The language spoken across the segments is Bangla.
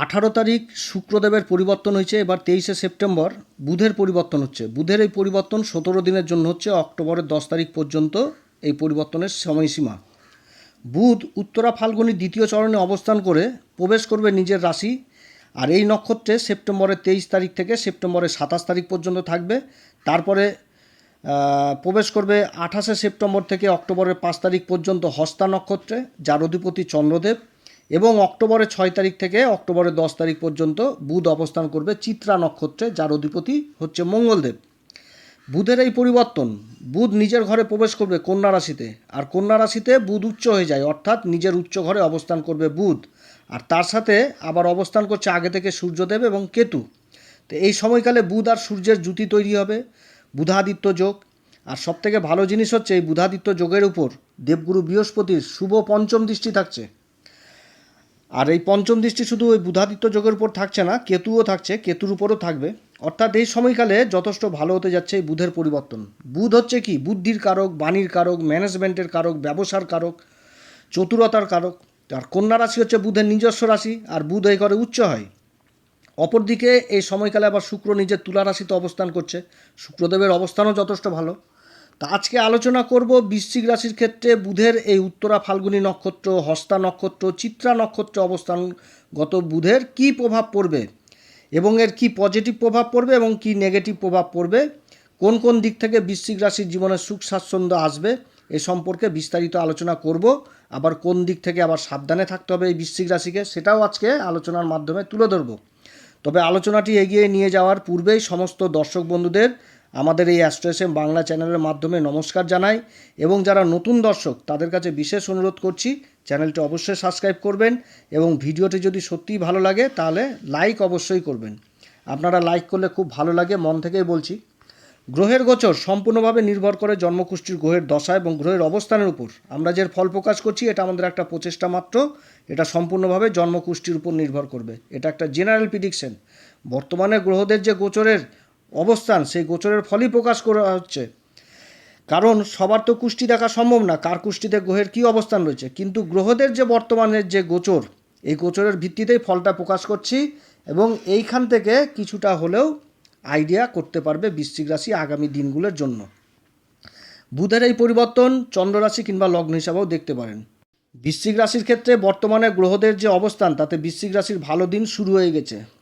আঠারো তারিখ শুক্রদেবের পরিবর্তন হয়েছে, এবার তেইশে সেপ্টেম্বর বুধের পরিবর্তন হচ্ছে। বুধের এই পরিবর্তন সতেরো দিনের জন্য হচ্ছে, অক্টোবরের দশ তারিখ পর্যন্ত এই পরিবর্তনের সময়সীমা। বুধ উত্তরা ফাল্গুনি দ্বিতীয় চরণে অবস্থান করে প্রবেশ করবে নিজের রাশি, আর এই নক্ষত্রে সেপ্টেম্বরের তেইশ তারিখ থেকে সেপ্টেম্বরের সাতাশ তারিখ পর্যন্ত থাকবে। তারপরে প্রবেশ করবে আঠাশে সেপ্টেম্বর থেকে অক্টোবরের পাঁচ তারিখ পর্যন্ত হস্তা নক্ষত্রে, যার অধিপতি চন্দ্রদেব। এবং অক্টোবরের ছয় তারিখ থেকে অক্টোবরের দশ তারিখ পর্যন্ত বুধ অবস্থান করবে চিত্রা নক্ষত্রে, যার অধিপতি হচ্ছে মঙ্গলদেব। বুধের এই পরিবর্তন, বুধ নিজের ঘরে প্রবেশ করবে কন্যা রাশিতে, আর কন্যা রাশিতে বুধ উচ্চ হয়ে যায়, অর্থাৎ নিজের উচ্চ ঘরে অবস্থান করবে বুধ। আর তার সাথে আবার অবস্থান করছে আগে থেকে সূর্যদেব এবং কেতু। তো এই সময়কালে বুধ আর সূর্যের জুতি তৈরি হবে, বুধাদিত্য যোগ। আর সবথেকে ভালো জিনিস হচ্ছে এই বুধাদিত্য যোগের উপর দেবগুরু বৃহস্পতির শুভ পঞ্চম দৃষ্টি থাকছে। আর এই পঞ্চম দৃষ্টি শুধু ওই বুধাদিত্য যোগের উপর থাকছে না, কেতুও থাকছে, কেতুর উপরও থাকবে। অর্থাৎ এই সময়কালে যথেষ্ট ভালো হতে যাচ্ছে এই বুধের পরিবর্তন। বুধ হচ্ছে কি? বুদ্ধির কারক, বাণীর কারক ম্যানেজমেন্টের কারক, ব্যবসার কারক, চতুরতার কারক। আর কন্যা রাশি হচ্ছে বুধের নিজস্ব রাশি, আর বুধ এই ঘরে উচ্চ হয়। অপরদিকে এই সময়কালে আবার শুক্র নিজের তুলা রাশিতে অবস্থান করছে। শুক্রদেবের অবস্থানও যথেষ্ট ভালো। তা আজকে আলোচনা করব বৃশ্চিক রাশির ক্ষেত্রে বুধের এই উত্তরা ফাল্গুনী নক্ষত্র, হস্তা নক্ষত্র, চিত্রা নক্ষত্রে অবস্থানগত বুধের কি প্রভাব পড়বে এবং এর কি পজিটিভ প্রভাব পড়বে এবং কি নেগেটিভ প্রভাব পড়বে, কোন কোন দিক থেকে বৃশ্চিক রাশির জীবনে সুখ স্বাচ্ছন্দ্য আসবে এ সম্পর্কে বিস্তারিত আলোচনা করব, আবার কোন দিক থেকে আবার সাবধানে থাকতে হবে এই বৃশ্চিক রাশিকে সেটাও আজকে আলোচনার মাধ্যমে তুলে ধরবো। তবে আলোচনাটি এগিয়ে নিয়ে যাওয়ার পূর্বেই সমস্ত দর্শক বন্ধুদের আমাদের এই অ্যাস্ট্রোএসএম বাংলা চ্যানেলের মাধ্যমে নমস্কার জানাই এবং যারা নতুন দর্শক, তাদের কাছে বিশেষ অনুরোধ করছি চ্যানেলটি অবশ্যই সাবস্ক্রাইব করবেন এবং ভিডিওটি যদি সত্যিই ভালো লাগে তাহলে লাইক অবশ্যই করবেন। আপনারা লাইক করলে খুব ভালো লাগে, মন থেকেই বলছি। গ্রহের গোচর সম্পূর্ণভাবে নির্ভর করে জন্মকুষ্ঠির গ্রহের দশা এবং গ্রহের অবস্থানের উপর। আমরা যে ফল প্রকাশ করছি, এটা আমাদের একটা প্রচেষ্টা মাত্র। এটা সম্পূর্ণভাবে জন্মকুষ্ঠির উপর নির্ভর করবে। এটা একটা জেনারেল প্রিডিকশন। বর্তমানে গ্রহদের যে গোচরের অবস্থান, সেই গোচরের ফলই প্রকাশ করা হচ্ছে। কারণ সবার তো কুষ্টি দেখা সম্ভব না, কার কুষ্টিতে গ্রহের কী অবস্থান রয়েছে? কিন্তু গ্রহদের যে বর্তমানের যে গোচর, এই গোচরের ভিত্তিতেই ফলটা প্রকাশ করছি এবং এইখান থেকে কিছুটা হলেও আইডিয়া করতে পারবে বৃশ্চিক রাশি আগামী দিনগুলোর জন্য। বুধের এই পরিবর্তন চন্দ্ররাশি কিংবা লগ্ন হিসাবেও দেখতে পারেন। বৃশ্চিক রাশির ক্ষেত্রে বর্তমানে গ্রহদের যে অবস্থান, তাতে বৃশ্চিক রাশির ভালো দিন শুরু হয়ে গেছে।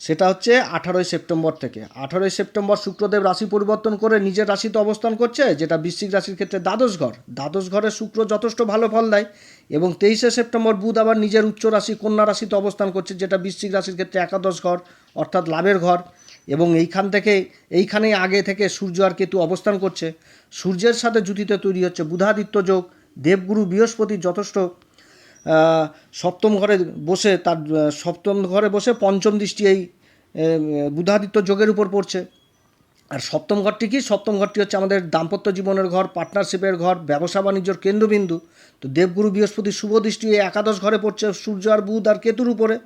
সেটা হচ্ছে আঠারোই সেপ্টেম্বর থেকে। আঠারোই সেপ্টেম্বর শুক্রদেব রাশি পরিবর্তন করে নিজের রাশিতে অবস্থান করছে, যেটা বৃশ্চিক রাশির ক্ষেত্রে দ্বাদশ ঘর। দ্বাদশ ঘরে শুক্র যথেষ্ট ভালো ফল দেয় এবং তেইশে সেপ্টেম্বর বুধ আবার নিজের উচ্চ রাশি কন্যা রাশিতে অবস্থান করছে, যেটা বৃশ্চিক রাশির ক্ষেত্রে একাদশ ঘর, অর্থাৎ লাভের ঘর। এবং এইখান থেকে, এইখানেই আগে থেকে সূর্য আর কেতু অবস্থান করছে। সূর্যের সাথে জুতিতে তৈরি হচ্ছে বুধাদিত্য যোগ। দেবগুরু বৃহস্পতি যথেষ্ট সপ্তম ঘরে বসে তার সপ্তম ঘরে বসে পঞ্চম দৃষ্টি এই বুধাদিত্য যোগের উপর পড়ছে। আর সপ্তম ঘরটি কি? সপ্তম ঘরটি হচ্ছে আমাদের দাম্পত্য জীবনের ঘর পার্টনারশিপের ঘর, ব্যবসা বাণিজ্যর কেন্দ্রবিন্দু। তো দেবগুরু বৃহস্পতি শুভ দৃষ্টি এই একাদশ ঘরে পড়ছে, সূর্য আর বুধ আর কেতুর উপরে।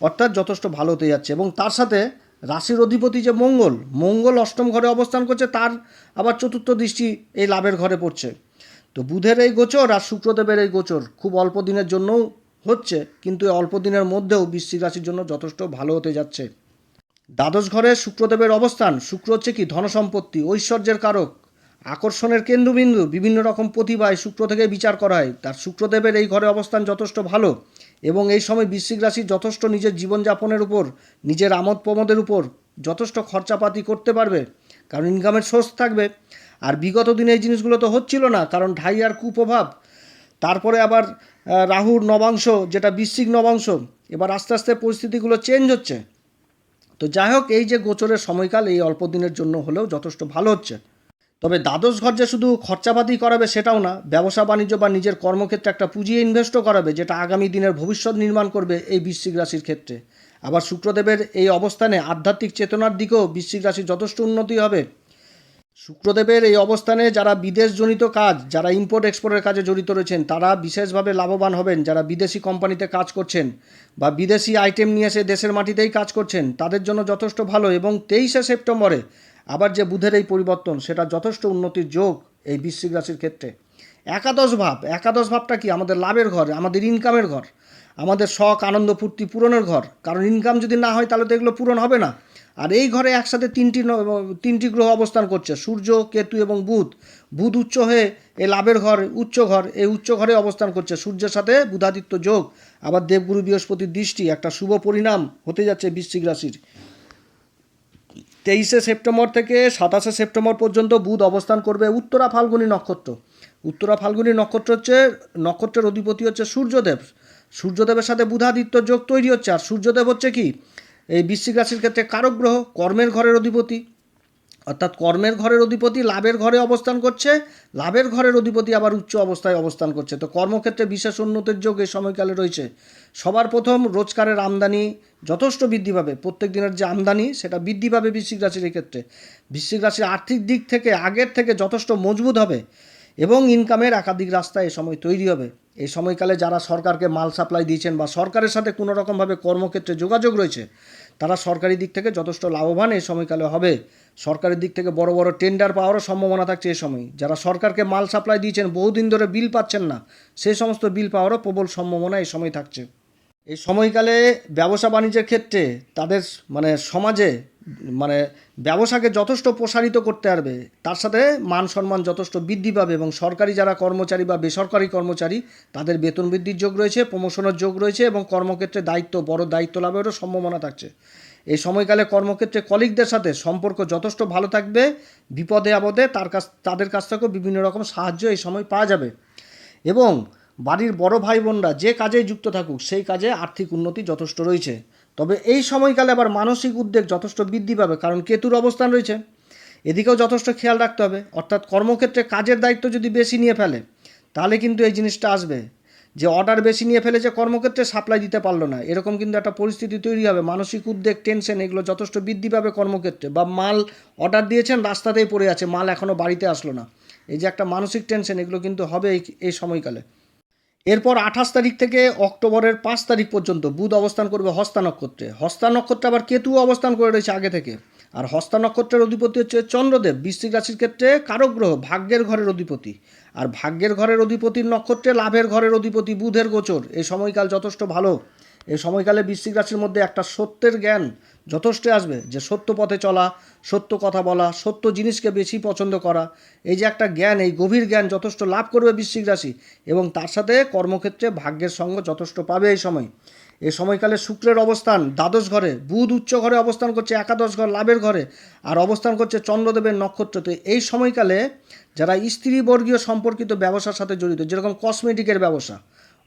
অর্থাৎ যথেষ্ট ভালো হতে যাচ্ছে। এবং তার সাথে রাশির অধিপতি যে মঙ্গল মঙ্গল অষ্টম ঘরে অবস্থান করছে, তার আবার চতুর্থ দৃষ্টি এই লাভের ঘরে পড়ছে। তো বুধের এই গোচর আর শুক্রদেবের এই গোচর খুব অল্প দিনের জন্যও হচ্ছে, কিন্তু অল্প দিনের মধ্যেও বৃশ্চিক রাশির জন্য যথেষ্ট ভালো হতে যাচ্ছে। দ্বাদশ ঘরে শুক্রদেবের অবস্থান, শুক্র হচ্ছে কি ধনসম্পত্তি, ঐশ্বর্যের কারক, আকর্ষণের কেন্দ্রবিন্দু, বিভিন্ন রকম প্রতিভায় শুক্র থেকে বিচার করা হয়। তার শুক্রদেবের এই ঘরে অবস্থান যথেষ্ট ভালো এবং এই সময় বৃশ্চিক রাশি যথেষ্ট নিজের জীবনযাপনের উপর, নিজের আমোদ প্রমোদের উপর যথেষ্ট খরচাপাতি করতে পারবে। কারণ ইনকামের সোর্স থাকবে। আর বিগত দিনে এই জিনিসগুলো তো হচ্ছিল না, কারণ ঢাই আর কুপ্রভাব। তারপরে আবার রাহুর নবাংশ, যেটা বৃশ্চিক নবাংশ, এবার আস্তে আস্তে পরিস্থিতিগুলো চেঞ্জ হচ্ছে। তো যাই হোক, এই যে গোচরের সময়কাল, এই অল্প দিনের জন্য হলেও যথেষ্ট ভালো হচ্ছে। তবে দ্বাদশ ঘর যে শুধু খরচাপাতি করাবে সেটাও না, ব্যবসা, বাণিজ্য বা নিজের কর্মক্ষেত্রে একটা পুঁজি ইনভেস্টও করাবে, যেটা আগামী দিনের ভবিষ্যৎ নির্মাণ করবে এই বৃশ্চিক রাশির ক্ষেত্রে। আবার শুক্রদেবের এই অবস্থানে আধ্যাত্মিক চেতনার দিকেও বৃশ্চিক রাশির যথেষ্ট উন্নতি হবে। শুক্রদেবের এই অবস্থানে যারা বিদেশজনিত কাজ, যারা ইম্পোর্ট এক্সপোর্টের কাজে জড়িত রয়েছেন, তারা বিশেষভাবে লাভবান হবেন। যারা বিদেশি কোম্পানিতে কাজ করছেন বা বিদেশি আইটেম নিয়ে এসে দেশের মাটিতেই কাজ করছেন, তাদের জন্য যথেষ্ট ভালো এবং তেইশে সেপ্টেম্বরে আবার যে বুধের এই পরিবর্তন, সেটা যথেষ্ট উন্নতির যোগ এই বৃশ্চিক রাশির ক্ষেত্রে। একাদশ ভাব, একাদশ ভাবটা কি? আমাদের লাভের ঘর, আমাদের ইনকামের ঘর, আমাদের শখ, আনন্দ, ফুর্তি পূরণের ঘর। কারণ ইনকাম যদি না হয়, তাহলে তো এগুলো পূরণ হবে না। আর এই ঘরে একসাথে তিনটি তিনটি গ্রহ অবস্থান করছে, সূর্য, কেতু এবং বুধ। বুধ উচ্চ হয়ে এই লাভের ঘর, উচ্চ ঘর এই উচ্চ ঘরে অবস্থান করছে। সূর্যের সাথে বুধাদিত্য যোগ, আবার দেবগুরু বৃহস্পতির দৃষ্টি, একটা শুভ পরিণাম হতে যাচ্ছে বৃশ্চিক রাশির। তেইশে সেপ্টেম্বর থেকে সাতাশে সেপ্টেম্বর পর্যন্ত বুধ অবস্থান করবে উত্তরা ফাল্গুনী নক্ষত্র। উত্তরা ফাল্গুনী নক্ষত্র হচ্ছে, নক্ষত্রের অধিপতি হচ্ছে সূর্যদেব। সূর্যদেবের সাথে বুধাদিত্য যোগ তৈরি হচ্ছে। আর সূর্যদেব হচ্ছে কি? এই বৃশ্চিক রাশির ক্ষেত্রে কারক গ্রহ কর্মের ঘরের অধিপতি। অর্থাৎ কর্মের ঘরের অধিপতি লাভের ঘরে অবস্থান করছে, লাভের ঘরের অধিপতি আবার উচ্চ অবস্থায় অবস্থান করছে। তো কর্মক্ষেত্রে বিশেষ উন্নতির যোগ এই সময়কালে রয়েছে। সবার প্রথম রোজগারের আমদানি যথেষ্ট বৃদ্ধি পাবে। প্রত্যেক দিনের যে আমদানি, সেটা বৃদ্ধি পাবে বৃশ্চিক রাশির ক্ষেত্রে। বৃশ্চিক রাশির আর্থিক দিক থেকে আগের থেকে যথেষ্ট মজবুত হবে এবং ইনকামের একাধিক রাস্তা এ সময় তৈরি হবে। এই সময়কালে যারা সরকারকে মাল সাপ্লাই দিয়েছেন বা সরকারের সাথে কোনো রকমভাবে কর্মক্ষেত্রে যোগাযোগ রয়েছে, তারা সরকারি দিক থেকে যথেষ্ট লাভবান এই সময়কালে হবে। সরকারের দিক থেকে বড় বড় টেন্ডার পাওয়ারও সম্ভাবনা থাকছে এই সময়। যারা সরকারকে মাল সাপ্লাই দিয়েছেন, বহুদিন ধরে বিল পাচ্ছেন না সেই সমস্ত বিল পাওয়ারও প্রবল সম্ভাবনা এই সময় থাকছে। এই সময়কালে ব্যবসা বাণিজ্যের ক্ষেত্রে তাদের মানে সমাজে মানে ব্যবসাকে যথেষ্ট প্রসারিত করতে পারবে, তার সাথে মান সম্মান যথেষ্ট বৃদ্ধি পাবে এবং সরকারি যারা কর্মচারী বা বেসরকারি কর্মচারী, তাদের বেতন বৃদ্ধির যোগ রয়েছে, প্রমোশনের যোগ রয়েছে এবং কর্মক্ষেত্রে দায়িত্ব, বড় দায়িত্ব লাভেরও সম্ভাবনা থাকছে। এই সময়কালে কর্মক্ষেত্রে কলিগদের সাথে সম্পর্ক যথেষ্ট ভালো থাকবে, বিপদে আপদে তার কাছ, তাদের কাছ থেকেও বিভিন্ন রকম সাহায্য এই সময় পাওয়া যাবে। এবং বাড়ির বড় ভাই বোনরা যে কাজে যুক্ত থাকুক, সেই কাজে আর্থিক উন্নতি যথেষ্ট রয়েছে। তবে এই সময়কালে আবার মানসিক উদ্বেগ যথেষ্ট বৃদ্ধি পাবে, কারণ কেতুর অবস্থান রয়েছে। এদিকেও যথেষ্ট খেয়াল রাখতে হবে। অর্থাৎ কর্মক্ষেত্রে কাজের দায়িত্ব যদি বেশি নিয়ে ফেলে, তাহলে কিন্তু এই জিনিসটা আসবে। যে অর্ডার বেশি নিয়ে ফেলেছে, কর্মক্ষেত্রে সাপ্লাই দিতে পারল না। এরকম কিন্তু একটা পরিস্থিতি তৈরি হবে। মানসিক উদ্বেগ টেনশন এগুলো যথেষ্ট বৃদ্ধি পাবে কর্মক্ষেত্রে। বা মাল অর্ডার দিয়েছেন, রাস্তাতেই পড়ে আছে, মাল এখনও বাড়িতে আসলো না। এই যে একটা মানসিক টেনশন এগুলো কিন্তু হবে এই এই সময়কালে। এরপর আঠাশ তারিখ থেকে অক্টোবরের পাঁচ তারিখ পর্যন্ত বুধ অবস্থান করবে হস্তা নক্ষত্রে। হস্তা নক্ষত্রে আবার কেতু অবস্থান করে রয়েছে আগে থেকে। আর হস্তা নক্ষত্রের অধিপতি হচ্ছে চন্দ্রদেব। বৃশ্চিক রাশির ক্ষেত্রে কারক গ্রহ ভাগ্যের ঘরের অধিপতি। আর ভাগ্যের ঘরের অধিপতির নক্ষত্রে লাভের ঘরের অধিপতি বুধের গোচর। এই সময়কাল যথেষ্ট ভালো। এই সময়কালে বৃশ্চিক রাশির মধ্যে একটা সত্যের জ্ঞান যথেষ্ট আসবে যে সত্য পথে চলা, সত্য কথা বলা, সত্য জিনিসকে বেশি পছন্দ করা, এই যে একটা জ্ঞান, এই গভীর জ্ঞান যথেষ্ট লাভ করবে বৃশ্চিক রাশি এবং তার সাথে কর্মক্ষেত্রে ভাগ্যের সঙ্গ যথেষ্ট পাবে এই সময়। এই সময়কালে শুক্রের অবস্থান, দ্বাদশ ঘরে, বুধ উচ্চ ঘরে অবস্থান করছে, একাদশ ঘর লাভের ঘরে আর অবস্থান করছে চন্দ্রদেবের নক্ষত্রতে। এই সময়কালে যারা স্ত্রীবর্গীয় সম্পর্কিত ব্যবসার সাথে জড়িত, যেরকম কসমেটিকের ব্যবসা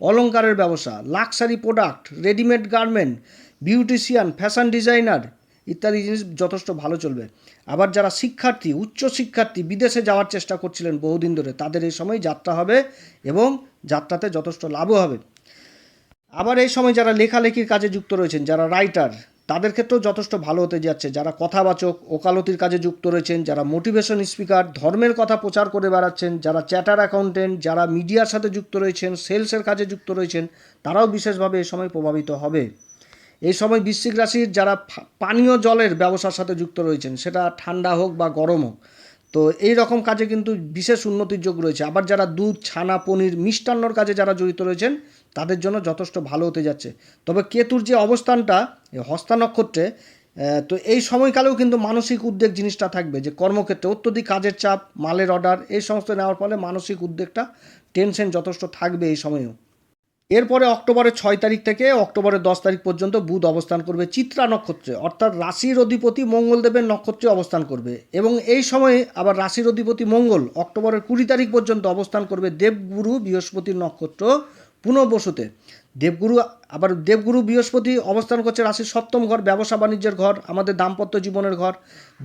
অলংকারের ব্যবসা luxury product readymade garment beautician fashion designer ইত্যাদি জিনিস যথেষ্ট ভালো চলবে। আবার যারা শিক্ষার্থী, উচ্চ শিক্ষার্থী বিদেশে যাওয়ার চেষ্টা করছিলেন বহুদিন ধরে, তাদের এই সময় যাত্রা হবে এবং যাত্রাতে যথেষ্ট লাভও হবে। আবার এই সময় যারা লেখালেখির কাজে যুক্ত রয়েছেন, যারা রাইটার তাদের ক্ষেত্রেও যথেষ্ট ভালো হতে যাচ্ছে। যারা কথাবাচক, ওকালতির কাজে যুক্ত রয়েছেন, যারা মোটিভেশন স্পিকার ধর্মের কথা প্রচার করে বেড়াচ্ছেন, যারা চ্যাটার অ্যাকাউন্টেন্ট যারা মিডিয়ার সাথে যুক্ত রয়েছেন সেলসের কাজে যুক্ত রয়েছেন, তারাও বিশেষভাবে এ সময় প্রভাবিত হবে। এই সময় বৃশ্চিক রাশির যারা পানীয় জলের ব্যবসার সাথে যুক্ত রয়েছেন, সেটা ঠান্ডা হোক বা গরম হোক, তো এই রকম কাজে কিন্তু বিশেষ উন্নতির যোগ রয়েছে। আবার যারা দুধ, ছানা, পনির, মিষ্টান্নর কাজে যারা জড়িত রয়েছেন তাদের জন্য যথেষ্ট ভালো হতে যাচ্ছে। তবে কেতুর যে অবস্থানটা হস্তা নক্ষত্রে তো এই সময়কালেও কিন্তু মানসিক উদ্বেগ জিনিসটা থাকবে যে কর্মক্ষেত্রে অত্যধিক কাজের চাপ, মালের অর্ডার এই সমস্ত নেওয়ার ফলে মানসিক উদ্বেগটা টেনশন যথেষ্ট থাকবে এই সময়েও। এরপরে অক্টোবরের ছয় তারিখ থেকে অক্টোবরের দশ তারিখ পর্যন্ত বুধ অবস্থান করবে চিত্রা নক্ষত্রে, অর্থাৎ রাশির অধিপতি মঙ্গলদেবের নক্ষত্রে অবস্থান করবে। এবং এই সময়ে আবার রাশির অধিপতি মঙ্গল অক্টোবরের কুড়ি তারিখ পর্যন্ত অবস্থান করবে দেবগুরু বৃহস্পতির নক্ষত্র পুনর্বসুতে। দেবগুরু আবার দেবগুরু বৃহস্পতি অবস্থান করছে রাশির সপ্তম ঘর, ব্যবসা বাণিজ্যের ঘর, আমাদের দাম্পত্য জীবনের ঘর।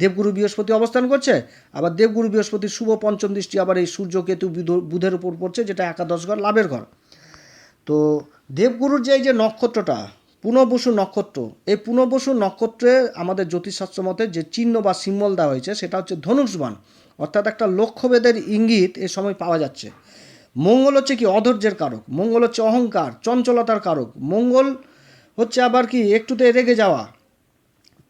দেবগুরু বৃহস্পতি অবস্থান করছে, আবার দেবগুরু বৃহস্পতি শুভ পঞ্চম দৃষ্টি আবার এই সূর্য কেতু বুধের উপর পড়ছে, যেটা একাদশ ঘর, লাভের ঘর। তো দেবগুরুর যে এই যে নক্ষত্রটা, পুনর্বসু নক্ষত্র, এই পুনর্বসু নক্ষত্রে আমাদের জ্যোতিষশাস্ত্র মতে যে চিহ্ন বা সিম্বল দেওয়া হয়েছে, সেটা হচ্ছে ধনুষবাণ অর্থাৎ একটা লক্ষ্যভেদের ইঙ্গিত এ সময় পাওয়া যাচ্ছে। মঙ্গল হচ্ছে কি অধৈর্যের কারক, মঙ্গল হচ্ছে অহংকার, চঞ্চলতার কারক, মঙ্গল হচ্ছে আবার কি একটুতে রেগে যাওয়া।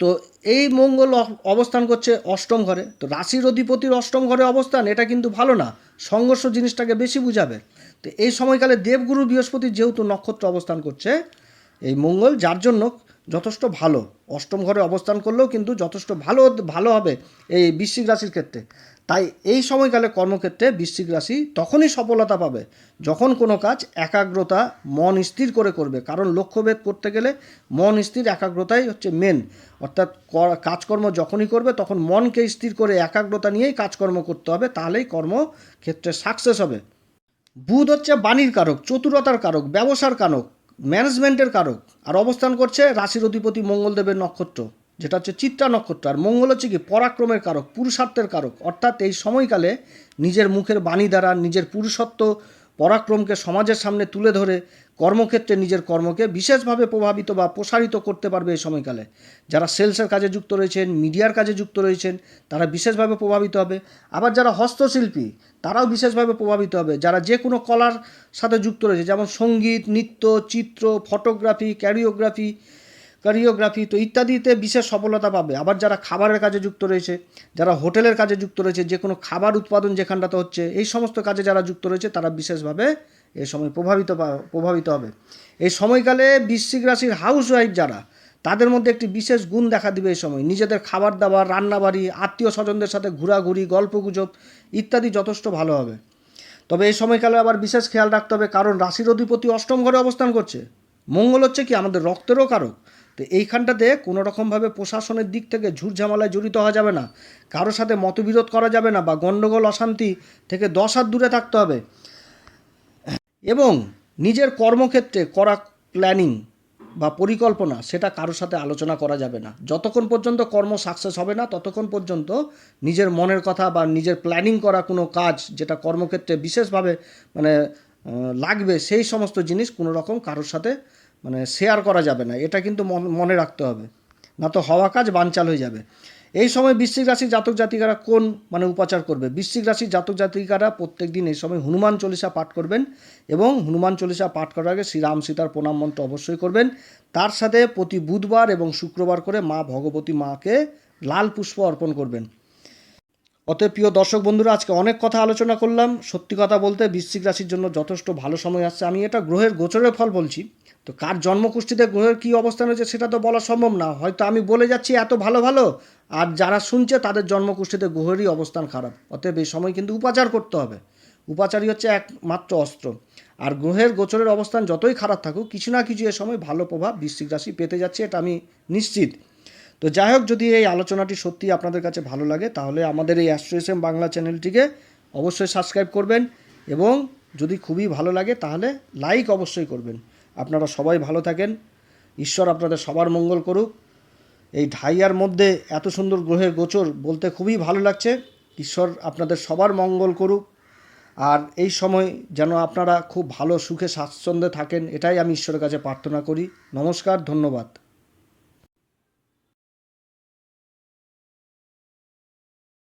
তো এই মঙ্গল অবস্থান করছে অষ্টম ঘরে। তো রাশির অধিপতির অষ্টম ঘরে অবস্থান, এটা কিন্তু ভালো না, সংঘর্ষ জিনিসটাকে বেশি বুঝাবে। তো এই সময়কালে দেবগুরু বৃহস্পতি যেহেতু নক্ষত্র অবস্থান করছে, এই মঙ্গল যার জন্য যথেষ্ট ভালো, অষ্টম ঘরে অবস্থান করলেও কিন্তু যথেষ্ট ভালো ভালো হবে এই বৃশ্চিক রাশির ক্ষেত্রে। তাই এই সময়কালে কর্মক্ষেত্রে বৃশ্চিক রাশি তখনই সফলতা পাবে যখন কোনো কাজ একাগ্রতা, মন স্থির করে করবে। কারণ লক্ষ্যভেদ করতে গেলে মন স্থির, একাগ্রতাই হচ্ছে মেন অর্থাৎ কাজকর্ম যখনই করবে তখন মনকে স্থির করে একাগ্রতা নিয়েই কাজকর্ম করতে হবে, তাহলেই কর্মক্ষেত্রে সাকসেস হবে। বুধ হচ্ছে বাণীর কারক, চতুরতার কারক, ব্যবসার কারক ম্যানেজমেন্টের কারক। আর অবস্থান করছে রাশির অধিপতি মঙ্গলদেবের নক্ষত্র। যেটা হচ্ছে চিত্রা নক্ষত্র। আর মঙ্গল হচ্ছে কি? পরাক্রমের কারক, পুরুষার্থের কারক। অর্থাৎ এই সময়কালে নিজের মুখের বাণী দ্বারা নিজের পুরুষত্ব পরাক্রমকে সমাজের সামনে তুলে ধরে কর্মক্ষেত্রে নিজের কর্মকে বিশেষভাবে প্রভাবিত বা প্রসারিত করতে পারবে এই সময়কালে। যারা সেলসের কাজে যুক্ত রয়েছেন, মিডিয়ার কাজে যুক্ত রয়েছেন, তারা বিশেষভাবে প্রভাবিত হবে। আবার যারা হস্তশিল্পী, তারাও বিশেষভাবে প্রভাবিত হবে। যারা যে কোনো কলার সাথে যুক্ত রয়েছে, যেমন সংগীত, নৃত্য, চিত্র, ফটোগ্রাফি, ক্যারিওগ্রাফি কোরিওগ্রাফি তো ইত্যাদিতে বিশেষ সফলতা পাবে। আবার যারা খাবারের কাজে যুক্ত রয়েছে, যারা হোটেলের কাজে যুক্ত রয়েছে, যে কোনো খাবার উৎপাদন যেখানটাতে হচ্ছে, এই সমস্ত কাজে যারা যুক্ত রয়েছে, তারা বিশেষভাবে এই সময় প্রভাবিত প্রভাবিত হবে। এই সময়কালে বৃশ্চিক রাশির হাউস ওয়াইফ যারা, তাদের মধ্যে একটি বিশেষ গুণ দেখা দিবে এই সময়। নিজেদের খাবার দাবার, রান্নাবাড়ি আত্মীয় স্বজনদের সাথে ঘোরাঘুরি, গল্পগুজব ইত্যাদি যথেষ্ট ভালো হবে। তবে এই সময়কালে আবার বিশেষ খেয়াল রাখতে হবে, কারণ রাশির অধিপতি অষ্টম ঘরে অবস্থান করছে। মঙ্গল হচ্ছে কি? আমাদের রক্তেরও কারক। তো এইখানটাতে কোনো রকমভাবে প্রশাসনের দিক থেকে ঝুট ঝামেলায় জড়িত হওয়া যাবে না। কারোর সাথে মতবিরোধ করা যাবে না বা গণ্ডগোল, অশান্তি থেকে দশ হাত দূরে থাকতে হবে। এবং নিজের কর্মক্ষেত্রে করা প্ল্যানিং বা পরিকল্পনা সেটা কারোর সাথে আলোচনা করা যাবে না। যতক্ষণ পর্যন্ত কর্ম সাকসেস হবে না, ততক্ষণ পর্যন্ত নিজের মনের কথা বা নিজের প্ল্যানিং করা কোনো কাজ যেটা কর্মক্ষেত্রে বিশেষভাবে মানে লাগবে সেই সমস্ত জিনিস কোনো রকম কারোর সাথে মানে শেয়ার করা যাবে না। এটা কিন্তু মন- রাখতে হবে। না তো হওয়া কাজ বানচাল হয়ে যাবে। এই সময় বৃশ্চিক রাশির জাতক জাতিকারা কোন মানে উপাচার করবে? বৃশ্চিক রাশির জাতক জাতিকারা প্রত্যেক দিন এই সময় হনুমান চল্লিশা পাঠ করবেন এবং হনুমান চল্লিশা পাঠ করার আগে শ্রীরাম সীতার প্রণাম মন্ত্র অবশ্যই করবেন। তার সাথে প্রতি বুধবার এবং শুক্রবার করে মা ভগবতী মাকে লাল পুষ্প অর্পণ করবেন। অতএব প্রিয় দর্শক বন্ধুরা, আজকে অনেক কথা আলোচনা করলাম। সত্যি কথা বলতে বৃশ্চিক রাশির জন্য যথেষ্ট ভালো সময় আসছে। আমি এটা গ্রহের গোচরের ফল বলছি। তো কার জন্মকুষ্ঠিতে গ্রহের কী অবস্থান হয়েছে সেটা তো বলা সম্ভব না। হয়তো আমি বলে যাচ্ছি এত ভালো ভালো, আর যারা শুনছে তাদের জন্মকুষ্ঠিতে গ্রহেরই অবস্থান খারাপ। অতএব এই সময় কিন্তু উপাচার করতে হবে। উপাচারই হচ্ছে একমাত্র অস্ত্র। আর গ্রহের গোচরের অবস্থান যতই খারাপ থাকুক, কিছু না কিছু এ সময় ভালো প্রভাব বৃশ্চিক রাশি পেতে যাচ্ছে, এটা আমি নিশ্চিত। তো যাই হোক, যদি এই আলোচনাটি সত্যি আপনাদের কাছে ভালো লাগে, তাহলে আমাদের এই অ্যাস্ট্রোএসএম বাংলা চ্যানেলটিকে অবশ্যই সাবস্ক্রাইব করবেন এবং যদি খুবই ভালো লাগে, তাহলে লাইক অবশ্যই করবেন। আপনারা সবাই ভালো থাকেন। ঈশ্বর আপনাদের সবার মঙ্গল করুক। এই ঢাইয়ার মধ্যে এত সুন্দর গ্রহের গোচর বলতে খুবই ভালো লাগছে। ঈশ্বর আপনাদের সবার মঙ্গল করুক। আর এই সময় যেন আপনারা খুব ভালো সুখে স্বাচ্ছন্দ্যে থাকেন, এটাই আমি ঈশ্বরের কাছে প্রার্থনা করি। নমস্কার, ধন্যবাদ।